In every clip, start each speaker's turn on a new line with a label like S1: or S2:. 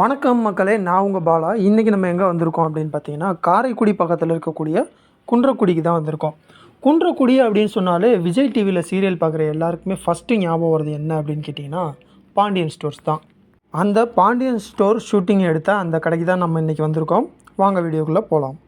S1: வணக்கம் மக்களே நான் உங்கள் பாலா. இன்றைக்கி நம்ம எங்கே வந்திருக்கோம் அப்படின்னு பார்த்தீங்கன்னா காரைக்குடி பக்கத்தில் இருக்கக்கூடிய குன்றக்குடிக்கு தான் வந்திருக்கோம். குன்றக்குடி அப்படின்னு சொன்னாலே விஜய் டிவியில் சீரியல் பார்க்குற எல்லாருக்குமே ஃபஸ்ட்டு ஞாபகம் வருது என்ன அப்படின்னு கேட்டிங்கன்னா பாண்டியன் ஸ்டோர்ஸ் தான். அந்த பாண்டியன் ஸ்டோர் ஷூட்டிங் எடுத்த அந்த கடைக்கு தான் நம்ம இன்றைக்கி வந்திருக்கோம். வாங்க வீடியோக்குள்ளே போகலாம்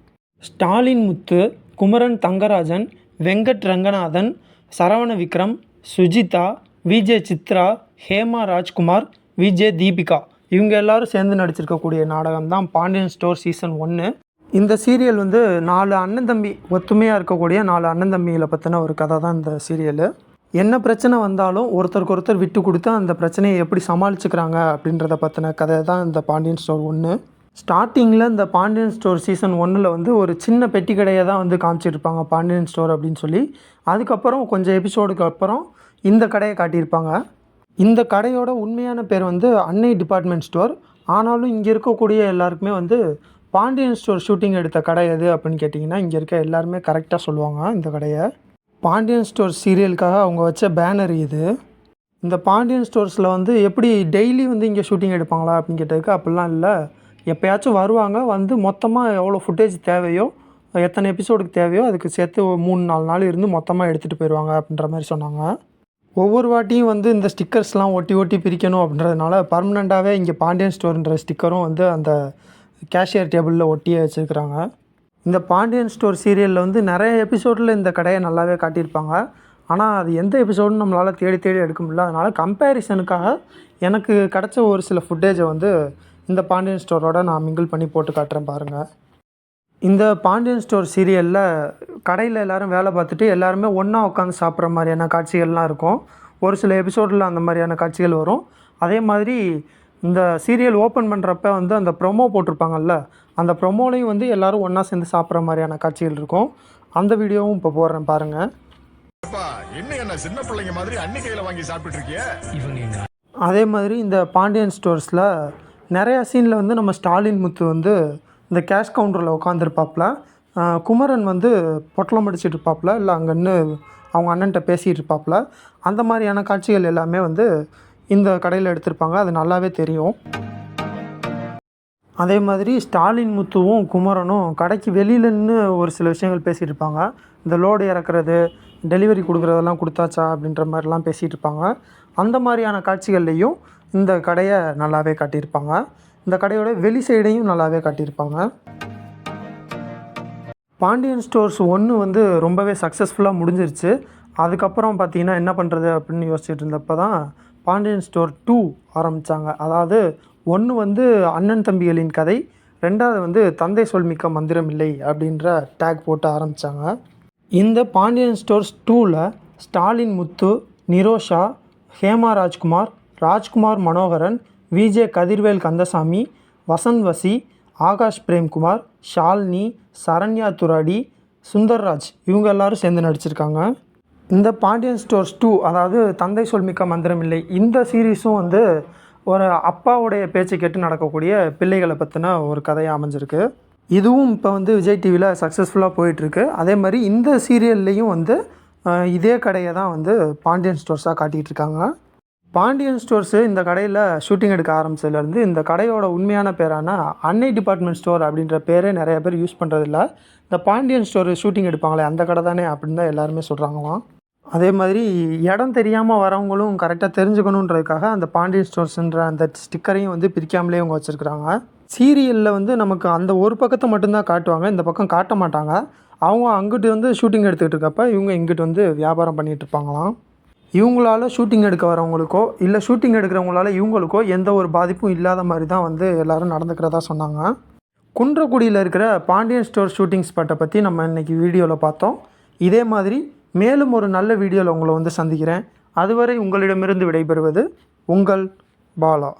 S1: ஸ்டாலின் முத்து குமரன் தங்கராஜன் வெங்கட் ரங்கநாதன் சரவண விக்ரம் சுஜிதா விஜே சித்ரா ஹேமா ராஜ்குமார் விஜே தீபிகா. இவங்க எல்லாரும் சேர்ந்து நடிச்சிருக்கக்கூடிய நாடகம் தான் பாண்டியன் ஸ்டோர் சீசன் ஒன்று இந்த சீரியல் வந்து நாலு அண்ணன் தம்பி ஒத்துமையாக இருக்கக்கூடிய நாலு அண்ணன் தம்பிகளை பற்றின ஒரு கதை தான் இந்த சீரியலு. என்ன பிரச்சனை வந்தாலும் ஒருத்தருக்கு ஒருத்தர் விட்டு கொடுத்து அந்த பிரச்சனையை எப்படி சமாளிச்சுக்கிறாங்க அப்படின்றத பற்றின கதை தான் இந்த பாண்டியன் ஸ்டோர் ஒன்று ஸ்டார்டிங்கில் இந்த பாண்டியன் ஸ்டோர் சீசன் ஒன்றில் வந்து ஒரு சின்ன பெட்டி கடையை தான் வந்து காமிச்சிருப்பாங்க பாண்டியன் ஸ்டோர் அப்படின்னு சொல்லி. அதுக்கப்புறம் கொஞ்சம் எபிசோடுக்கு அப்புறம் இந்த கடையை காட்டியிருப்பாங்க. இந்த கடையோட உண்மையான பேர் வந்து அன்னை டிபார்ட்மெண்ட் ஸ்டோர் ஆனாலும் இங்கே இருக்கக்கூடிய எல்லாருக்குமே வந்து பாண்டியன் ஸ்டோர் ஷூட்டிங் எடுத்த கடை எது அப்படின்னு கேட்டிங்கன்னா இங்கே இருக்க எல்லாருமே கரெக்டாக சொல்லுவாங்க இந்த கடையை. பாண்டியன் ஸ்டோர் சீரியலுக்காக அவங்க வச்ச பேனர் இது. இந்த பாண்டியன் ஸ்டோர்ஸில் வந்து எப்படி டெய்லி வந்து இங்கே ஷூட்டிங் எடுப்பாங்களா அப்படின்னு கேட்டதுக்கு அப்படிலாம் இல்லை. எப்போயாச்சும் வருவாங்க வந்து மொத்தமாக எவ்வளோ ஃபுட்டேஜ் தேவையோ எத்தனை எபிசோடுக்கு தேவையோ அதுக்கு சேர்த்து மூணு நாலு நாள் இருந்து மொத்தமாக எடுத்துகிட்டு போயிடுவாங்க அப்படின்ற மாதிரி சொன்னாங்க. ஒவ்வொரு வாட்டியும் வந்து இந்த ஸ்டிக்கர்ஸ்லாம் ஒட்டி ஒட்டி பிரிக்கணும் அப்படின்றதுனால பர்மனெண்ட்டாகவே இங்கே பாண்டியன் ஸ்டோர்ன்ற ஸ்டிக்கரும் வந்து அந்த கேஷியர் டேபிளில் ஒட்டியே வச்சுருக்குறாங்க. இந்த பாண்டியன் ஸ்டோர் சீரியலில் வந்து நிறைய எபிசோடில் இந்த கடையை நல்லாவே காட்டியிருப்பாங்க. ஆனால் அது எந்த எபிசோடுன்னு நம்மளால் தேடி தேடி எடுக்க முடியல. அதனால் கம்பேரிசனுக்காக எனக்கு கிடச்ச ஒரு சில ஃபுட்டேஜை வந்து இந்த பாண்டியன் ஸ்டோரோட நான் மிங்கிள் பண்ணி போட்டு காட்டுறேன் பாருங்கள் இந்த பாண்டியன் ஸ்டோர் சீரியலில் கடையில் எல்லோரும் வேலை பார்த்துட்டு எல்லாருமே ஒன்றா உட்காந்து சாப்பிட்ற மாதிரியான காட்சிகள்லாம் இருக்கும். ஒரு சில எபிசோடில் அந்த மாதிரியான காட்சிகள் வரும். அதே மாதிரி இந்த சீரியல் ஓப்பன் பண்ணுறப்ப வந்து அந்த ப்ரொமோ போட்டிருப்பாங்கல்ல அந்த ப்ரொமோலையும் வந்து எல்லோரும் ஒன்றா சேர்ந்து சாப்பிட்ற மாதிரியான காட்சிகள் இருக்கும். அந்த வீடியோவும் இப்போ போடுறேன் பாருங்கள்
S2: அப்பா என்ன என்ன சின்ன பிள்ளைங்க மாதிரி அன்னி கையில வாங்கி சாப்பிட்டு இருக்கிய
S1: அதே மாதிரி இந்த பாண்டியன் ஸ்டோர்ஸில் நிறையா சீனில் வந்து நம்ம ஸ்டாலின் முத்து வந்து இந்த கேஷ் கவுண்டரில் உட்காந்துருப்பாப்புல குமரன் வந்து பொட்டலம் அடிச்சுட்டு இருப்பாப்புல இல்லை அங்கன்னு அவங்க அண்ணன்ட்ட பேசிகிட்டு இருப்பாப்புல. அந்த மாதிரியான காட்சிகள் எல்லாமே வந்து இந்த கடையில் எடுத்திருப்பாங்க. அது நல்லாவே தெரியும். அதே மாதிரி ஸ்டாலின் முத்துவும் குமரனும் கடைக்கு வெளியில நின்று ஒரு சில விஷயங்கள் பேசிகிட்டு இருப்பாங்க. இந்த லோடு இறக்குறது டெலிவரி கொடுக்குறதெல்லாம் கொடுத்தாச்சா அப்படின்ற மாதிரிலாம் பேசிகிட்டு இருப்பாங்க. அந்த மாதிரியான காட்சிகள்லேயும் இந்த கடையை நல்லாவே காட்டியிருப்பாங்க. இந்த கடையோட வெளி சைடையும் நல்லாவே காட்டியிருப்பாங்க. பாண்டியன் ஸ்டோர்ஸ் ஒன்று வந்து ரொம்பவே சக்ஸஸ்ஃபுல்லாக முடிஞ்சிருச்சு. அதுக்கப்புறம் பார்த்தீங்கன்னா என்ன பண்ணுறது அப்படின்னு யோசிச்சுட்டு இருந்தப்போ தான் பாண்டியன் ஸ்டோர் டூ ஆரம்பித்தாங்க அதாவது ஒன்று வந்து அண்ணன் தம்பிகளின் கதை ரெண்டாவது வந்து தந்தை சொல்மிக்க மந்திரம் இல்லை அப்படின்ற டேக் போட்டு ஆரம்பித்தாங்க இந்த பாண்டியன் ஸ்டோர்ஸ் டூவில் ஸ்டாலின் முத்து நிரோஷா ஹேமா ராஜ்குமார் ராஜ்குமார் மனோகரன் விஜே கதிர்வேல் கந்தசாமி வசந்த் வசி ஆகாஷ் பிரேம்குமார் ஷால்னி சரண்யா துராடி சுந்தர்ராஜ் இவங்க எல்லாரும் சேர்ந்து நடிச்சிருக்காங்க. இந்த பாண்டியன் ஸ்டோர்ஸ் டூ அதாவது தந்தை சொல்மிக்க மந்திரம் இல்லை இந்த சீரீஸும் வந்து ஒரு அப்பாவுடைய பேச்சை கேட்டு நடக்கக்கூடிய பிள்ளைகளை பற்றின ஒரு கதையாக அமைஞ்சிருக்கு. இதுவும் இப்போ வந்து விஜய் டிவியில் சக்ஸஸ்ஃபுல்லாக போயிட்டுருக்கு. அதே மாதிரி இந்த சீரியல்லையும் வந்து இதே கடையை தான் வந்து பாண்டியன் ஸ்டோர்ஸாக காட்டிகிட்டு இருக்காங்க. பாண்டியன் ஸ்டோர்ஸு இந்த கடையில் ஷூட்டிங் எடுக்க ஆரம்பிச்சதுலேருந்து இந்த கடையோட உண்மையான பேரான அன்னை டிபார்ட்மெண்ட் ஸ்டோர் அப்படின்ற பேரே நிறைய பேர் யூஸ் பண்ணுறதில்ல இந்த பாண்டியன் ஸ்டோர் ஷூட்டிங் எடுப்பாங்களே அந்த கடை தானே அப்படின்னு தான் எல்லாருமே சொல்கிறாங்களாம் அதே மாதிரி இடம் தெரியாமல் வரவங்களும் கரெக்டாக தெரிஞ்சுக்கணுன்றதுக்காக அந்த பாண்டியன் ஸ்டோர்ஸுன்ற அந்த ஸ்டிக்கரையும் வந்து பிரிக்காமலே அவங்க வச்சுருக்குறாங்க. சீரியலில் வந்து நமக்கு அந்த ஒரு பக்கத்தை மட்டும்தான் காட்டுவாங்க இந்த பக்கம் காட்ட மாட்டாங்க. அவங்க அங்கிட்டு வந்து ஷூட்டிங் எடுத்துக்கிட்டு இருக்கப்ப இவங்க இங்கிட்டு வந்து வியாபாரம் பண்ணிகிட்டு இருப்பாங்களாம். இவங்களால ஷூட்டிங் எடுக்க வரவங்களுக்கோ இல்லை ஷூட்டிங் எடுக்கிறவங்களால இவங்களுக்கோ எந்த ஒரு பாதிப்பும் இல்லாத மாதிரி தான் வந்து எல்லோரும் நடந்துக்கிறதா சொன்னாங்க. குன்றக்குடியில் இருக்கிற பாண்டியன் ஸ்டோர் ஷூட்டிங் ஸ்பாட்டை பற்றி நம்ம இன்றைக்கி வீடியோவில் பார்த்தோம். இதே மாதிரி மேலும் ஒரு நல்ல வீடியோவில் உங்களை வந்து சந்திக்கிறேன். அதுவரை உங்களிடமிருந்து விடைபெறுவது உங்கள் பாலா.